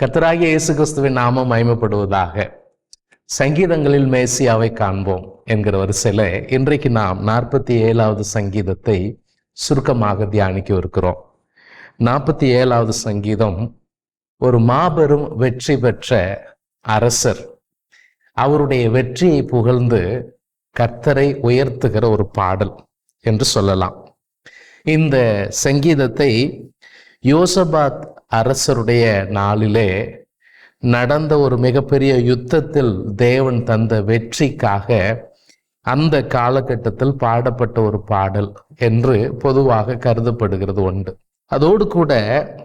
கத்தராகிய இயேசு கிறிஸ்துவின் நாமம் மயமப்படுவதாக சங்கீதங்களில் மேசியாவை காண்போம் என்கிற வரிசையில இன்றைக்கு நாம் நாற்பத்தி ஏழாவது சங்கீதத்தை சுருக்கமாக தியானிக்க இருக்கிறோம். நாற்பத்தி ஏழாவது சங்கீதம் ஒரு மாபெரும் வெற்றி பெற்ற அரசர். அவருடைய வெற்றியை புகழ்ந்து கர்த்தரை உயர்த்துகிற ஒரு பாடல் என்று சொல்லலாம். இந்த சங்கீதத்தை யோசபாத் அரசருடைய நாளிலே நடந்த ஒரு மிகப்பெரிய யுத்தத்தில் தேவன் தந்த வெற்றிக்காக அந்த காலகட்டத்தில் பாடப்பட்ட ஒரு பாடல் என்று பொதுவாக கருதப்படுகிறது உண்டு. அதோடு கூட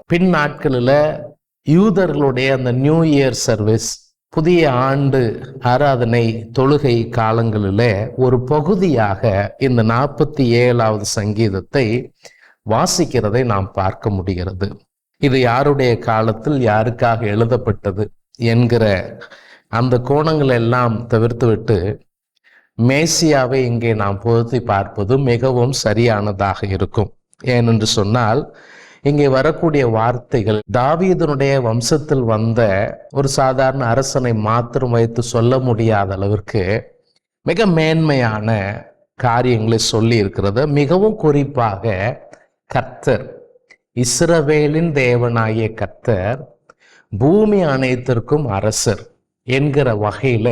பின் நாட்களில் யூதர்களுடைய அந்த நியூ இயர் சர்வீஸ் புதிய ஆண்டு ஆராதனை தொழுகை காலங்களிலே ஒரு பகுதியாக இந்த நாற்பத்தி ஏழாவது சங்கீதத்தை வாசிக்கிறதை நாம் பார்க்க முடிகிறது. இது யாருடைய காலத்தில் யாருக்காக எழுதப்பட்டது என்கிற அந்த கோணங்கள் எல்லாம் தவிர்த்துவிட்டு மேசியாவை இங்கே நாம் பொருத்தி பார்ப்பது மிகவும் சரியானதாக இருக்கும். ஏனென்று சொன்னால் இங்கே வரக்கூடிய வார்த்தைகள் தாவீதனுடைய வம்சத்தில் வந்த ஒரு சாதாரண அரசனை மாத்திரம் வைத்து சொல்ல முடியாத அளவிற்கு மிக மேன்மையான காரியங்களை சொல்லி இருக்கிறது மிகவும் குறிப்பாக கர்த்தர் இஸ்ரவேலின் தேவனாகிய கர்த்தர் பூமி அனைத்திற்கும் அரசர் என்கிற வகையில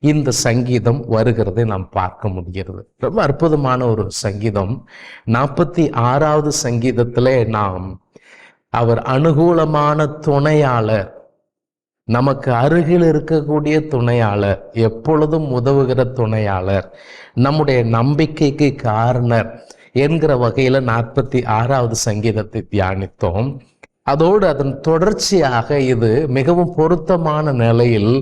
இந்த சங்கீதம் வருகிறதை நாம் பார்க்க முடிகிறது. ரொம்ப அற்புதமான ஒரு சங்கீதம். நாற்பத்தி ஆறாவது சங்கீதத்தில் நாம் அவர் அனுகூலமான துணையாளர் நமக்கு அருகில் இருக்கக்கூடிய துணையாளர் எப்பொழுதும் உதவுகிற துணையாளர் நம்முடைய நம்பிக்கைக்கு காரணர் என்கிற வகையில நாற்பத்தி ஆறாவது சங்கீதத்தை தியானித்தோம். அதோடு அதன் தொடர்ச்சியாக இது மிகவும் பொருத்தமான நிலையில்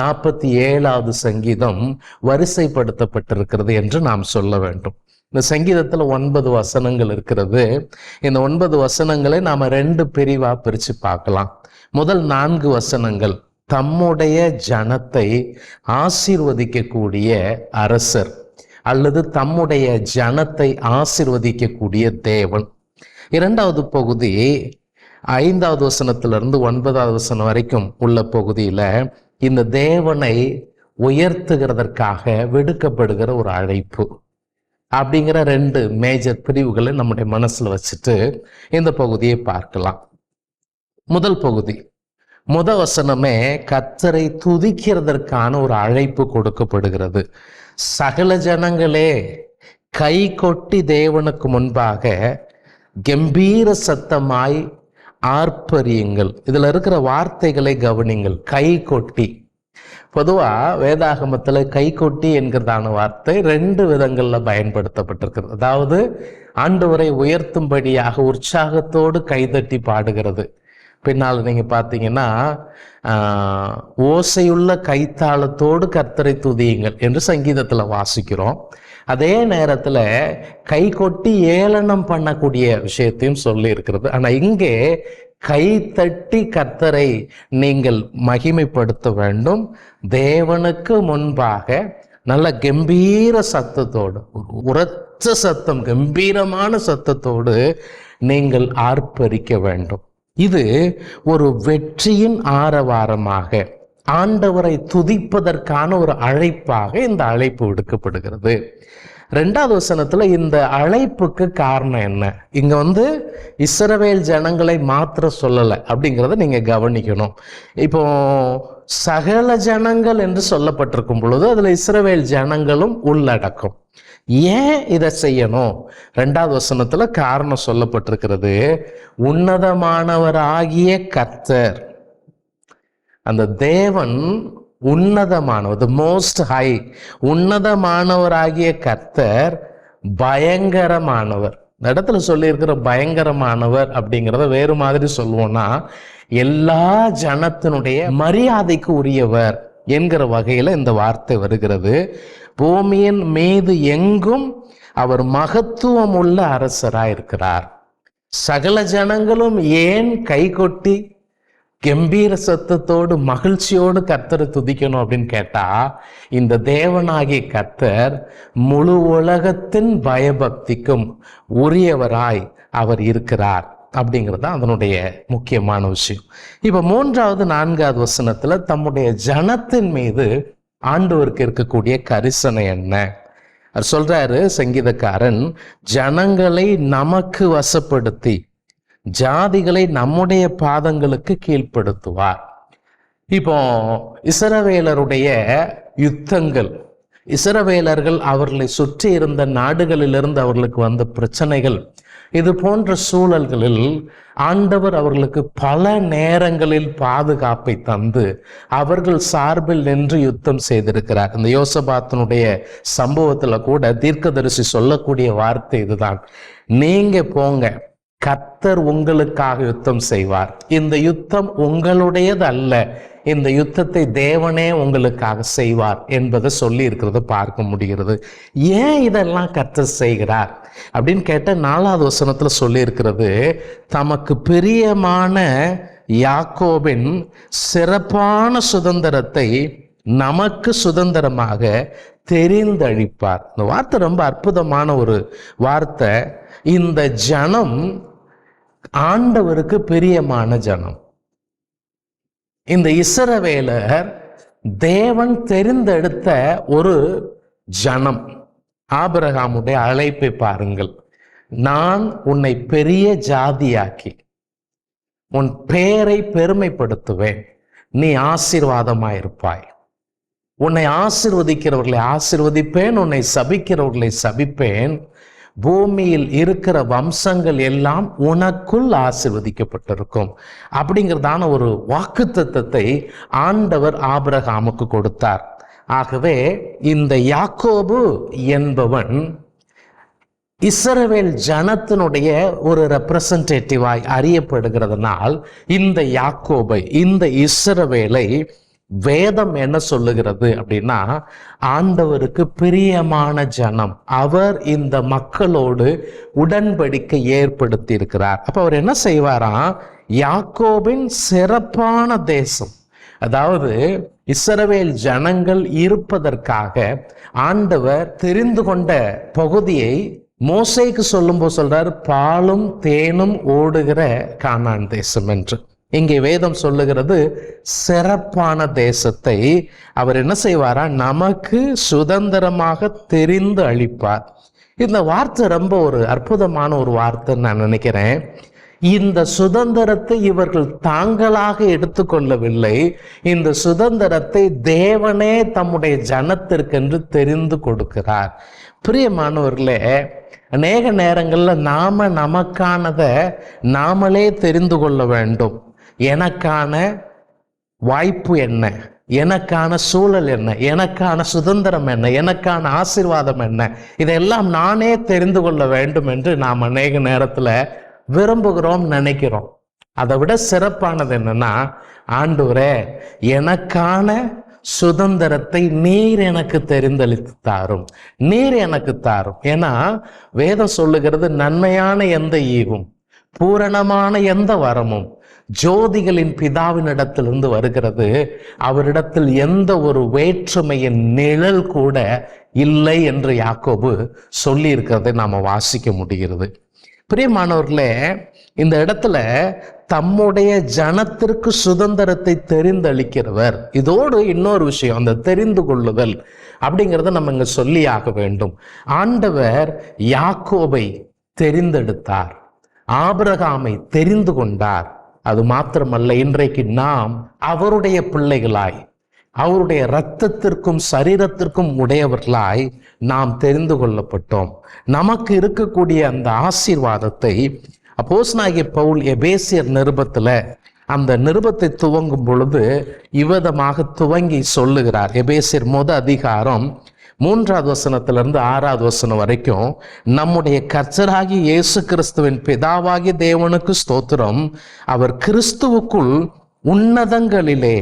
நாற்பத்தி ஏழாவது சங்கீதம் வரிசைப்படுத்தப்பட்டிருக்கிறது என்று நாம் சொல்ல வேண்டும். இந்த சங்கீதத்தில் ஒன்பது வசனங்கள் இருக்கிறது. இந்த ஒன்பது வசனங்களை நாம் ரெண்டு பிரிவாக பிரித்து பார்க்கலாம். முதல் நான்கு வசனங்கள் தம்முடைய ஜனத்தை ஆசீர்வதிக்கக்கூடிய அரசர். அல்லது தம்முடைய ஜனத்தை ஆசிர்வதிக்கக்கூடிய தேவன். இரண்டாவது பகுதி ஐந்தாவது வசனத்திலிருந்து ஒன்பதாவது வசனம் வரைக்கும் உள்ள பகுதியில இந்த தேவனை உயர்த்துகிறதற்காக விடுக்கப்படுகிற ஒரு அழைப்பு. அப்படிங்கிற ரெண்டு மேஜர் பிரிவுகளை நம்முடைய மனசுல வச்சுட்டு இந்த பகுதியை பார்க்கலாம். முதல் பகுதி முத வசனமே கத்தரை துதிக்கிறதற்கான ஒரு அழைப்பு கொடுக்கப்படுகிறது. சகல ஜனங்களே கை கொட்டி தேவனுக்கு முன்பாக கம்பீர சத்தமாய் ஆர்ப்பரியுங்கள். இதில் இருக்கிற வார்த்தைகளை கவனிங்கள் கை கொட்டி. பொதுவாக வேதாகமத்தில் கை கொட்டி என்கிறதான வார்த்தை ரெண்டு விதங்களில் பயன்படுத்தப்பட்டிருக்கிறது. அதாவது ஆண்டவரை உயர்த்தும்படியாக உற்சாகத்தோடு கைதட்டி பாடுகிறது. பின்னால் நீங்கள் பார்த்தீங்கன்னா ஓசையுள்ள கைத்தாளத்தோடு கர்த்தரை துதியுங்கள் என்று சங்கீதத்தில் வாசிக்கிறோம். அதே நேரத்தில் கை கொட்டி ஏளனம் பண்ணக்கூடிய விஷயத்தையும் சொல்லி இருக்கிறது. ஆனால் இங்கே கை தட்டி கர்த்தரை நீங்கள் மகிமைப்படுத்த வேண்டும். தேவனுக்கு முன்பாக நல்ல கம்பீர சத்தத்தோடு ஒரு உரத்த சத்தம் கம்பீரமான சத்தத்தோடு நீங்கள் ஆர்ப்பரிக்க வேண்டும். இது ஒரு வெற்றியின் ஆரவாரமாக ஆண்டவரை துதிப்பதற்கான ஒரு அழைப்பாக இந்த அழைப்பு விடுக்கப்படுகிறது. ரெண்டாவது வசனத்துல இந்த அழைப்புக்கு காரணம் என்ன? இங்க வந்து இஸ்ரவேல் ஜனங்களை மாத்திர சொல்லலை அப்படிங்கிறத நீங்க கவனிக்கணும். இப்போ சகல ஜனங்கள் என்று சொல்லப்பட்டிருக்கும் பொழுது அதுல இஸ்ரவேல் ஜனங்களும் உள்ளடக்கும். ஏன் இதை செய்யணும்? ரெண்டாவது வசனத்துல காரணம் சொல்லப்பட்டிருக்கிறது உன்னதமானவராகிய கத்தர் அந்த தேவன் உன்னதமானவர் மோஸ்ட் ஹை உன்னதமானவராகிய கத்தர் பயங்கரமானவர். இந்த இடத்துல சொல்லியிருக்கிற பயங்கரமானவர் அப்படிங்கிறத வேறு மாதிரி சொல்லுவோம்னா எல்லா ஜனத்தினுடைய மரியாதைக்கு உரியவர். என்கிற வகையில் இந்த வார்த்தை வருகிறது. பூமியின் மீது எங்கும் அவர் மகத்துவம் உள்ள அரசராய் இருக்கிறார் சகல ஜனங்களும் ஏன் கைகொட்டி கம்பீர சத்தத்தோடு மகிழ்ச்சியோடு கர்த்தரை துதிக்கணும் அப்படின்னு கேட்டா இந்த தேவனாகிய கர்த்தர் முழு உலகத்தின் பயபக்திக்கும் உரியவராய் அவர் இருக்கிறார். அப்படிங்கிறது தான் அதனுடைய முக்கியமான விஷயம். இப்போ மூன்றாவது நான்காவது வசனத்தில் தம்முடைய ஜனத்தின் மீது ஆண்டவருக்கு இருக்கக்கூடிய கரிசனை என்ன? அவர் சொல்றாரு சங்கீதக்காரன் ஜனங்களை நமக்கு வசப்படுத்தி ஜாதிகளை நம்முடைய பாதங்களுக்கு கீழ்ப்படுத்துவார். இப்போ இசரவேலருடைய யுத்தங்கள் இசரவேலர்கள் அவர்களை சுற்றி இருந்த நாடுகளிலிருந்து அவர்களுக்கு வந்த பிரச்சனைகள் இது போன்ற சூழல்களில் ஆண்டவர் அவர்களுக்கு பல நேரங்களில் பாதுகாப்பை தந்து அவர்கள் சார்பில் நின்று யுத்தம் செய்திருக்கிறார். இந்த யோசபாத்தனுடைய சம்பவத்தில் கூட தீர்க்கதரிசி சொல்லக்கூடிய வார்த்தை இதுதான். நீங்க போங்க கர்த்தர் உங்களுக்காக யுத்தம் செய்வார். இந்த யுத்தம் உங்களுடையது அல்ல இந்த யுத்தத்தை தேவனே உங்களுக்காக செய்வார் என்பதை சொல்லி இருக்கிறத பார்க்க முடிகிறது. ஏன் இதெல்லாம் கற்று செய்கிறார்? அப்படின்னு கேட்ட நாலாவது வசனத்தில் சொல்லியிருக்கிறது தமக்கு பிரியமான யாக்கோபின் சிறப்பான சுதந்திரத்தை நமக்கு சுதந்திரமாக தெரிந்தழிப்பார் இந்த வார்த்தை ரொம்ப அற்புதமான ஒரு வார்த்தை. இந்த ஜனம் ஆண்டவருக்கு பிரியமான ஜனம். இந்த இஸ்ரவேலர் தேவன் தெரிந்தெடுத்த ஒரு ஜனம் ஆபிரகாமுடைய அழைப்பை பாருங்கள். நான் உன்னை பெரிய ஜாதியாக்கி உன் பெயரை பெருமைப்படுத்துவேன். நீ ஆசீர்வாதமாயிருப்பாய். உன்னை ஆசிர்வதிக்கிறவர்களை ஆசிர்வதிப்பேன் உன்னை சபிக்கிறவர்களை சபிப்பேன். பூமியில் இருக்கிற வம்சங்கள் எல்லாம் உனக்குள் ஆசிர்வதிக்கப்பட்டிருக்கும். அப்படிங்கிறதான ஒரு வாக்குத்தத்தத்தை ஆண்டவர் ஆபிரகாமுக்கு கொடுத்தார். ஆகவே இந்த யாக்கோபு என்பவன் இஸ்ரவேல் ஜனத்தினுடைய ஒரு ரெப்ரசன்டேட்டிவாய் அறியப்படுகிறதுனால் இந்த யாக்கோபை இந்த இஸ்ரவேலை வேதம் என்ன சொல்லுகிறது அப்படின்னா ஆண்டவருக்கு பிரியமான ஜனம் அவர் இந்த மக்களோடு உடன்படிக்கை ஏற்படுத்தி இருக்கிறார் அப்ப அவர் என்ன செய்வாராம் யாக்கோபின் சிறப்பான தேசம் அதாவது இஸ்ரவேல் ஜனங்கள் இருப்பதற்காக ஆண்டவர் தெரிந்து கொண்ட பகுதியை மோசைக்கு சொல்லும்போது சொல்றார் பாலும் தேனும் ஓடுகிற கானான் தேசம் என்று. இங்கே வேதம் சொல்லுகிறது சிறப்பான தேசத்தை அவர் என்ன செய்வாரா? நமக்கு சுதந்திரமாக தெரிந்து அளிப்பார். இந்த வார்த்தை ரொம்ப ஒரு அற்புதமான ஒரு வார்த்தைன்னு நான் நினைக்கிறேன். இந்த சுதந்திரத்தை இவர்கள் தாங்களாக எடுத்துக்கொள்ளவில்லை. இந்த சுதந்திரத்தை தேவனே தம்முடைய ஜனத்திற்கென்று தெரிந்து கொடுக்கிறார். பிரியமானவர்களே அநேக நேரங்களில் நாம நமக்கானதை நாமளே தெரிந்து கொள்ள வேண்டும். எனக்கான வாய்ப்பு என்ன? எனக்கான சூழல் என்ன? எனக்கான சுதந்திரம் என்ன? எனக்கான ஆசிர்வாதம் என்ன? இதெல்லாம் நானே தெரிந்து கொள்ள வேண்டும் என்று நாம் அநேக நேரத்தில் விரும்புகிறோம் நினைக்கிறோம். அதை விட சிறப்பானது என்னன்னா ஆண்டவரே எனக்கான சுதந்திரத்தை நீர் எனக்கு தெரிந்தளித்து தாரும். நீர் எனக்கு தாரும். ஏன்னா வேதம் சொல்லுகிறது நன்மையான எந்த ஈவும் பூரணமான எந்த வரமும் ஜோதிகளின் பிதாவினிடத்திலிருந்து வருகிறது. அவரிடத்தில் எந்த ஒரு வேற்றுமையின் நிழல் கூட இல்லை என்று யாக்கோபு சொல்லி இருக்கிறதை நாம் வாசிக்க முடிகிறது. பிரியமானவர்களே இந்த இடத்துல தம்முடைய ஜனத்திற்கு சுதந்திரத்தை தெரிந்தளிக்கிறவர். இதோடு இன்னொரு விஷயம் அந்த தெரிந்து கொள்ளுதல் அப்படிங்கிறத நம்ம இங்க சொல்லியாக வேண்டும். ஆண்டவர் யாக்கோபை தெரிந்தெடுத்தார். ஆபிரகாமை தெரிந்து கொண்டார். அது மாத்திரமல்ல இன்றைக்கு நாம் அவருடைய பிள்ளைகளாய் அவருடைய இரத்தத்திற்கும் சரீரத்திற்கும் உடையவர்களாய் நாம் தெரிந்து கொள்ளப்பட்டோம். நமக்கு இருக்கக்கூடிய அந்த ஆசீர்வாதத்தை அப்போஸ்தலனாகிய பவுல் எபேசியர் நிருபத்தில் அந்த நிருபத்தை துவங்கும் பொழுது இவ்விதமாக துவங்கி சொல்லுகிறார். எபேசியர் முத அதிகாரம் மூன்றாவது வசனத்திலிருந்து ஆறாவது வசனம் வரைக்கும் நம்முடைய கர்த்தராகி இயேசு கிறிஸ்துவின் பிதாவாகி தேவனுக்கு ஸ்தோத்திரம். அவர் கிறிஸ்துவுக்குள் உன்னதங்களிலே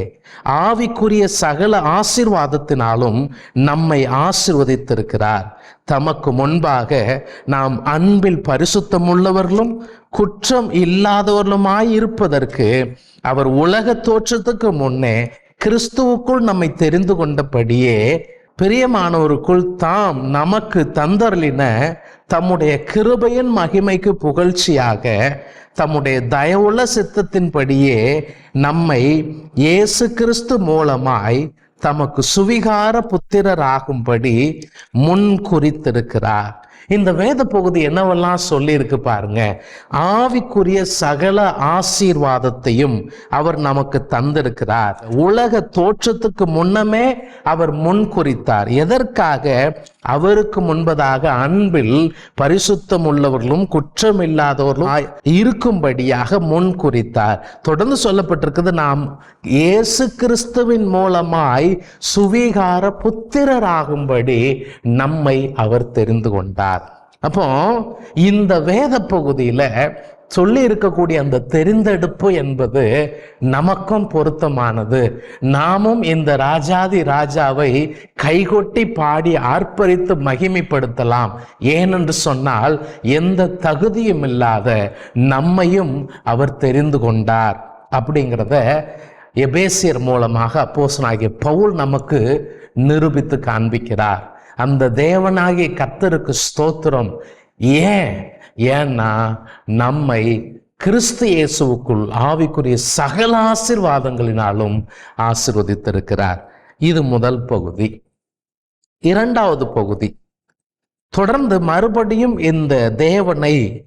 ஆவிக்குரிய சகல ஆசிர்வாதத்தினாலும் நம்மை ஆசிர்வதித்திருக்கிறார். தமக்கு முன்பாக நாம் அன்பில் பரிசுத்தமுள்ளவர்களும் குற்றம் இல்லாதவர்களுமாய் இருப்பதற்கு அவர் உலக தோற்றத்துக்கு முன்னே கிறிஸ்துவுக்குள் நம்மை தெரிந்து கொண்டபடியே பிரியமானோருக்குள் தாம் நமக்கு தந்தர்லின தம்முடைய கிருபையின் மகிமைக்கு புகழ்ச்சியாக தம்முடைய தயவுள்ள சித்தத்தின்படியே நம்மை இயேசு கிறிஸ்து மூலமாய் தமக்கு சுவிகார புத்திரராகும்படி முன் குறித்திருக்கிறார் இந்த வேத பகுதி என்னவெல்லாம் சொல்லி இருக்கு பாருங்க. ஆவிக்குரிய சகல ஆசீர்வாதத்தையும் அவர் நமக்கு தந்திருக்கிறார். உலக தோற்றத்துக்கு முன்னமே அவர் முன் குறித்தார். எதற்காக? அவருக்கு முன்பதாக அன்பில் பரிசுத்தம் உள்ளவர்களும் குற்றம் இல்லாதவர்களும் இருக்கும்படியாக முன் குறித்தார் தொடர்ந்து சொல்லப்பட்டிருக்கிறது நாம் இயேசு கிறிஸ்துவின் மூலமாய் சுவீகார புத்திரராகும்படி நம்மை அவர் தெரிந்து கொண்டார். அப்போ இந்த வேத பகுதியில சொல்லி இருக்கக்கூடிய அந்த தெரிந்தெடுப்பு என்பது நமக்கும் பொருத்தமானது. நாமும் இந்த ராஜாதி ராஜாவை கைகொட்டி பாடி ஆர்ப்பரித்து மகிமைப்படுத்தலாம். ஏனென்று சொன்னால் எந்த தகுதியும் இல்லாத நம்மையும் அவர் தெரிந்து கொண்டார். அப்படிங்கிறத எபேசியர் மூலமாக அப்போசனாகிய பவுல் நமக்கு நிரூபித்து காண்பிக்கிறார். அந்த தேவனாகிய கத்தருக்கு ஸ்தோத்திரம். ஏன்? ஏன்னா நம்மை கிறிஸ்து இயேசுவுக்குள் ஆவிக்குரிய சகல ஆசிர்வாதங்களினாலும் ஆசிர்வதித்திருக்கிறார். இது முதல் பகுதி. இரண்டாவது பகுதி. தொடர்ந்து மறுபடியும் இந்த தேவனை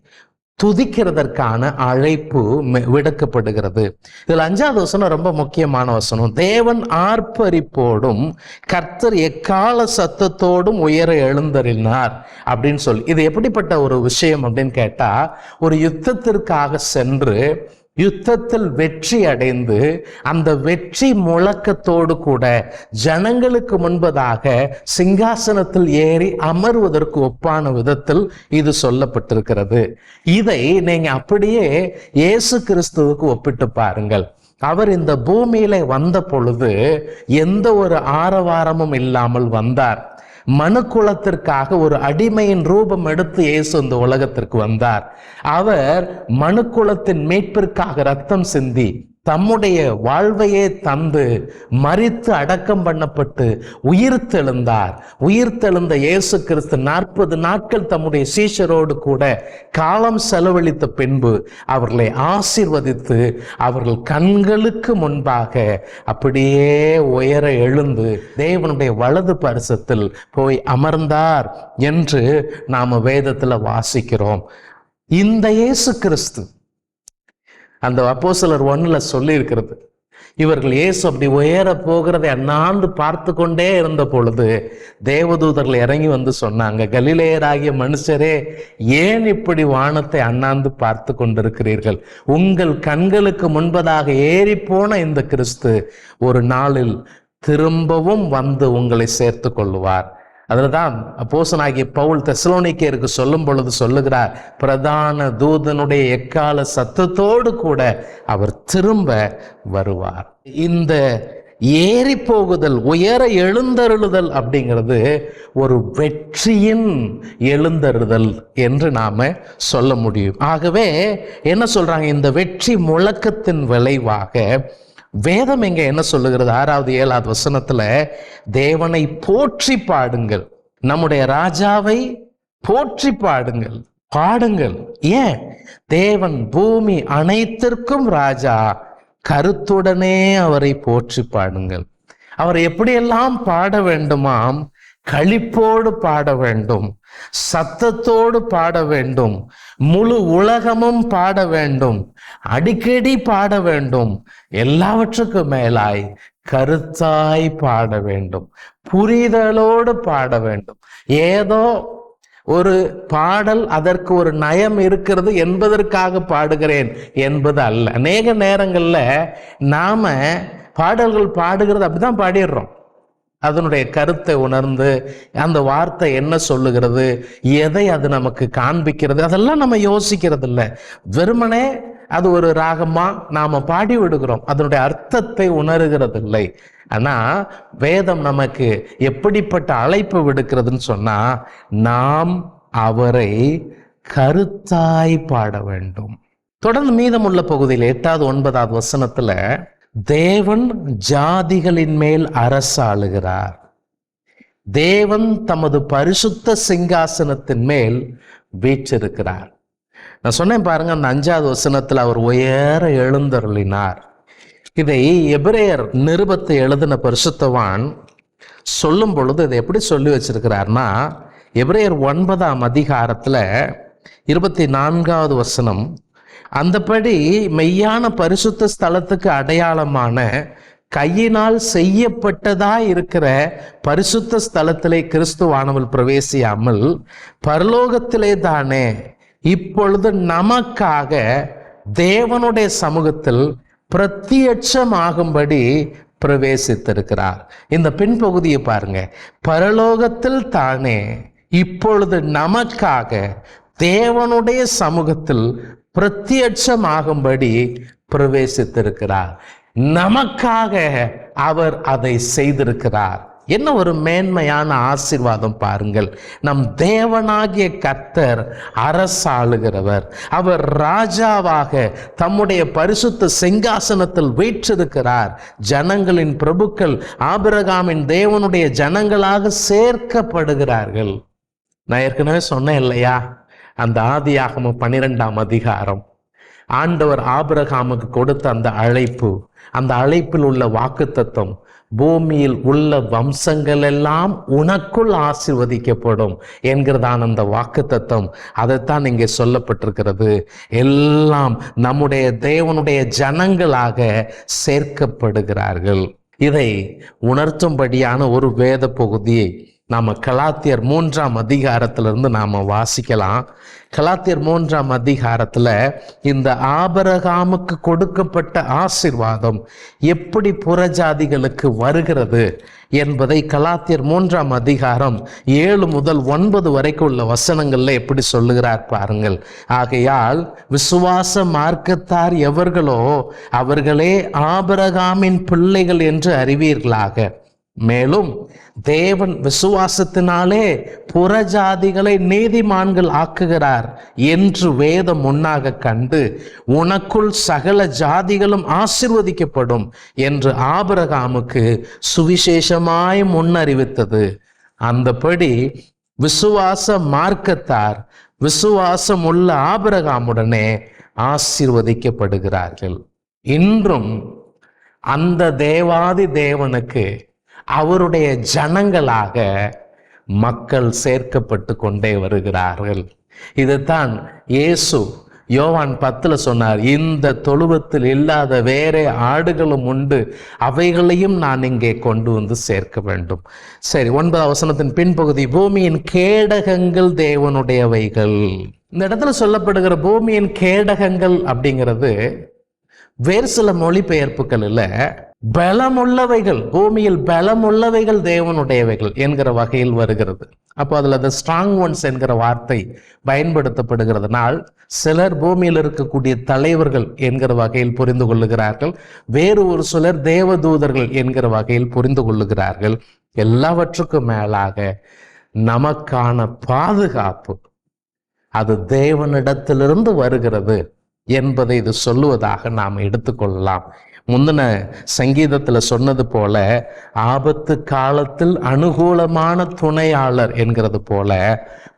துதிக்கிறதற்கான அழைப்பு விடுக்கப்படுகிறது. இதில் அஞ்சாவது வசனம் ரொம்ப முக்கியமான வசனம். தேவன் ஆர்ப்பரிப்போடும் கர்த்தர் எக்கால சத்தத்தோடும் உயர எழுந்தறினார் அப்படின்னு சொல்லி. இது எப்படிப்பட்ட ஒரு விஷயம் அப்படின்னு கேட்டா ஒரு யுத்தத்திற்காக சென்று யுத்தத்தில் வெற்றி அடைந்து அந்த வெற்றி முழக்கத்தோடு கூட ஜனங்களுக்கு முன்பதாக சிங்காசனத்தில் ஏறி அமர்வதற்கு ஒப்பான விதத்தில் இது சொல்லப்பட்டிருக்கிறது. இதை நீங்க அப்படியே இயேசு கிறிஸ்துவுக்கு ஒப்பிட்டு பாருங்கள். அவர் இந்த பூமியில வந்த பொழுது எந்த ஒரு ஆரவாரமும் இல்லாமல் வந்தார். மனுக்குலத்திற்காக ஒரு அடிமையின் ரூபம் எடுத்து இயேசு இந்த உலகத்திற்கு வந்தார். அவர் மனுக்குலத்தின் மீட்பிற்காக ரத்தம் சிந்தி தம்முடைய வாழ்வையே தந்து மறித்து அடக்கம் பண்ணப்பட்டு உயிர்த்தெழுந்தார். உயிர்த்தெழுந்த இயேசு கிறிஸ்து நாற்பது நாட்கள் தம்முடைய சீஷரோடு கூட காலம் செலவழித்த பின்பு அவர்களை ஆசீர்வதித்து அவர்கள் கண்களுக்கு முன்பாக அப்படியே உயர எழுந்து தேவனுடைய வலது பரிசத்தில் போய் அமர்ந்தார் என்று நாம் வேதத்தில் வாசிக்கிறோம். இந்த இயேசு கிறிஸ்து அந்த அப்போ சிலர் ஒன்றில் சொல்லியிருக்கிறது. இவர்கள் இயேசு அப்படி உயர போகிறதை அண்ணாந்து பார்த்து கொண்டே இருந்த பொழுது தேவதூதர்கள் இறங்கி வந்து சொன்னாங்க கலிலேயராகிய மனுஷரே ஏன் இப்படி வானத்தை அண்ணாந்து பார்த்து கொண்டிருக்கிறீர்கள்? உங்கள் கண்களுக்கு முன்பதாக ஏறி போன இந்த கிறிஸ்து ஒரு நாளில் திரும்பவும் வந்து உங்களை சேர்த்து அதில் தான் போசனாகிய பவுல் தெசலோனிக்கேருக்கு சொல்லும் பொழுது சொல்லுகிறார் பிரதான தூதனுடைய எக்கால சத்தத்தோடு கூட அவர் திரும்ப வருவார். இந்த ஏறி போகுதல் உயர எழுந்தருளுதல் அப்படிங்கிறது ஒரு வெற்றியின் எழுந்தருதல் என்று நாம் சொல்ல முடியும். ஆகவே என்ன சொல்கிறாங்க இந்த வெற்றி முழக்கத்தின் விளைவாக வேதம் இங்க என்ன சொல்லுகிறது? ஆறாவது ஏழாவது வசனத்துல தேவனை போற்றி பாடுங்கள். நம்முடைய ராஜாவை போற்றி பாடுங்கள். பாடுங்கள். ஏன்? தேவன் பூமி அனைத்திற்கும் ராஜா. கருத்துடனே அவரை போற்றி பாடுங்கள். அவர் எப்படியெல்லாம் பாட வேண்டுமாம்? களிப்போடு பாட வேண்டும் சத்தத்தோடு பாட வேண்டும் முழு உலகமும் பாட வேண்டும் அடிக்கடி பாட வேண்டும். எல்லாவற்றுக்கும் மேலாய் கருத்தாய் பாட வேண்டும் புரிதலோடு பாட வேண்டும். ஏதோ ஒரு பாடல் அதற்கு ஒரு நயம் இருக்கிறது என்பதற்காக பாடுகிறேன் என்பது அல்ல. அநேக நேரங்கள்ல நாம பாடல்கள் பாடுகிறது அப்படிதான் பாடிடுறோம். அதனுடைய கருத்தை உணர்ந்து அந்த வார்த்தை என்ன சொல்லுகிறது எதை அது நமக்கு காண்பிக்கிறது அதெல்லாம் நம்ம யோசிக்கிறது இல்லை வெறுமனே அது ஒரு ராகமா நாம பாடி விடுகிறோம் அதனுடைய அர்த்தத்தை உணர்கிறது இல்லை ஆனா வேதம் நமக்கு எப்படிப்பட்ட அழைப்பு விடுக்கிறதுன்னு சொன்னா நாம் அவரை கருத்தாய் பாட வேண்டும். தொடர்ந்து மீதமுள்ள பகுதியில் எட்டாவது ஒன்பதாவது வசனத்துல தேவன் ஜாதிகளின் மேல் அரசாளுகிறார். தேவன் தமது பரிசுத்த சிங்காசனத்தின் மேல் வீற்றிருக்கிறார். நான் சொன்னேன் பாருங்க அந்த அஞ்சாவது வசனத்தில் அவர் உயர எழுந்தருளினார். இதை எபிரேயர் நிருபத்தை எழுதின பரிசுத்தவான் சொல்லும் பொழுது இதை எப்படி சொல்லி வச்சிருக்கிறார்னா எபிரேயர் ஒன்பதாம் அதிகாரத்தில் இருபத்தி நான்காவது வசனம் அந்தபடி மெய்யான பரிசுத்த ஸ்தலத்துக்கு அடையாளமான கையினால் செய்யப்பட்டதா இருக்கிற பரிசுத்த ஸ்தலத்திலே கிறிஸ்துவானவள் பிரவேசியாமல் பரலோகத்திலே தானே இப்பொழுது நமக்காக தேவனுடைய சமூகத்தில் பிரத்யட்சமாகும்படி பிரவேசித்திருக்கிறார். இந்த பின்பகுதியை பாருங்க. பரலோகத்தில் தானே இப்பொழுது நமக்காக தேவனுடைய சமூகத்தில் பிரத்யட்சமாகும்படி பிரவேசித்திருக்கிறார். நமக்காக அவர் அதை செய்திருக்கிறார். என்ன ஒரு மேன்மையான ஆசிர்வாதம் பாருங்கள். நம் தேவனாகிய கர்த்தர் அரசாளுகிறவர். அவர் ராஜாவாக தம்முடைய பரிசுத்த சிங்காசனத்தில் வீற்றிருக்கிறார். ஜனங்களின் பிரபுக்கள் ஆபிரகாமின் தேவனுடைய ஜனங்களாக சேர்க்கப்படுகிறார்கள். நான் ஏற்கனவே சொன்னேன் இல்லையா? அந்த ஆதியாகம பன்னிரெண்டாம் அதிகாரம். ஆண்டவர் ஆபிரகாமுக்கு கொடுத்த அந்த அழைப்பு அந்த அழைப்பில் உள்ள வாக்குத்தத்தம் பூமியில் உள்ள வம்சங்கள் எல்லாம் உனக்குள் ஆசிர்வதிக்கப்படும் என்கிறதான அந்த வாக்குத்தத்தம் அதைத்தான் இங்கே சொல்லப்பட்டிருக்கிறது. எல்லாம் நம்முடைய தேவனுடைய ஜனங்களாக சேர்க்கப்படுகிறார்கள். இதை உணர்த்தும்படியான ஒரு வேத பகுதியை நாம் கலாத்தியர் மூன்றாம் அதிகாரத்திலிருந்து நாம் வாசிக்கலாம். கலாத்தியர் மூன்றாம் அதிகாரத்தில் இந்த ஆபரகாமுக்கு கொடுக்கப்பட்ட ஆசிர்வாதம் எப்படி புறஜாதிகளுக்கு வருகிறது என்பதை கலாத்தியர் மூன்றாம் அதிகாரம் ஏழு முதல் ஒன்பது வரைக்கும் உள்ள வசனங்களில் எப்படி சொல்லுகிறார் பாருங்கள். ஆகையால் விசுவாச மார்க்கத்தார் எவர்களோ அவர்களே ஆபரகாமின் பிள்ளைகள் என்று அறிவீர்களாக. மேலும் தேவன் விசுவாசத்தினாலே புறஜாதிகளை நீதிமான்கள் ஆக்குகிறார் என்று வேதம் முன்னாக கண்டு உனக்குள் சகல ஜாதிகளும் ஆசிர்வதிக்கப்படும் என்று ஆபரகாமுக்கு சுவிசேஷமாய் முன்னறிவித்தது. அந்தபடி விசுவாச மார்க்கத்தார் விசுவாசம் உள்ள ஆபரகாமுடனே ஆசிர்வதிக்கப்படுகிறார்கள். இன்றும் அந்த தேவாதி தேவனுக்கு அவருடைய ஜனங்களாக மக்கள் சேர்க்கப்பட்டு கொண்டே வருகிறார்கள். இதுதான் இயேசு யோவான் பத்தில் சொன்னார் இந்த தொழுவத்தில் இல்லாத வேற ஆடுகளும் உண்டு. அவைகளையும் நான் இங்கே கொண்டு வந்து சேர்க்க வேண்டும். சரி ஒன்பது அவசனத்தின் பின்பகுதி பூமியின் கேடகங்கள் தேவனுடையவைகள். இந்த இடத்துல சொல்லப்படுகிற பூமியின் கேடகங்கள் அப்படிங்கிறது வேறு சில மொழிபெயர்ப்புகளில் பலமுள்ளவைகள் பூமியில் பலமுள்ளவைகள் தேவனுடையவைகள் என்கிற வகையில் வருகிறது. அப்போ அதில் அந்த ஸ்ட்ராங் ஒன்ஸ் என்கிற வார்த்தை பயன்படுத்தப்படுகிறதுனால் சிலர் பூமியில் இருக்கக்கூடிய தலைவர்கள் என்கிற வகையில் புரிந்து கொள்ளுகிறார்கள். வேறு ஒரு சிலர் தேவதூதர்கள் என்கிற வகையில் புரிந்து கொள்ளுகிறார்கள். எல்லாவற்றுக்கும் மேலாக நமக்கான பாதுகாப்பு அது தேவனிடத்திலிருந்து வருகிறது. என்பதை இது சொல்லுவதாக நாம் எடுத்துக்கொள்ளலாம். முந்தின சங்கீதத்தில் சொன்னது போல ஆபத்து காலத்தில் அனுகூலமான துணையாளர் என்கிறது போல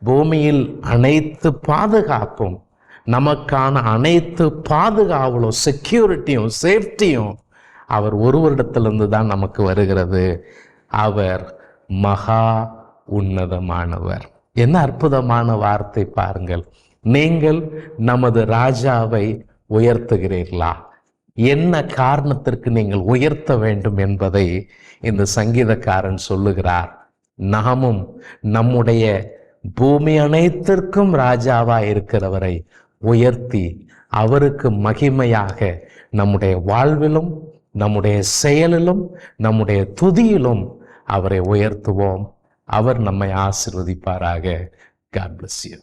பூமியில் அனைத்து பாதுகாப்பும் நமக்கான அனைத்து பாதுகாவலும் செக்யூரிட்டியும் சேஃப்டியும் அவர் ஒருவரிடத்திலிருந்து தான் நமக்கு வருகிறது. அவர் மகா உன்னதமானவர். என்ன அற்புதமான வார்த்தை பாருங்கள். நீங்கள் நமது ராஜாவை உயர்த்துகிறீர்களா? என்ன காரணத்திற்கு நீங்கள் உயர்த்த வேண்டும் என்பதை இந்த சங்கீதக்காரன் சொல்லுகிறார். நாமும் நம்முடைய பூமி அனைத்திற்கும் ராஜாவா இருக்கிறவரை உயர்த்தி அவருக்கு மகிமையாக நம்முடைய வாழ்விலும் நம்முடைய செயலிலும் நம்முடைய துதியிலும் அவரை உயர்த்துவோம். அவர் நம்மை ஆசிர்வதிப்பாராக. God bless you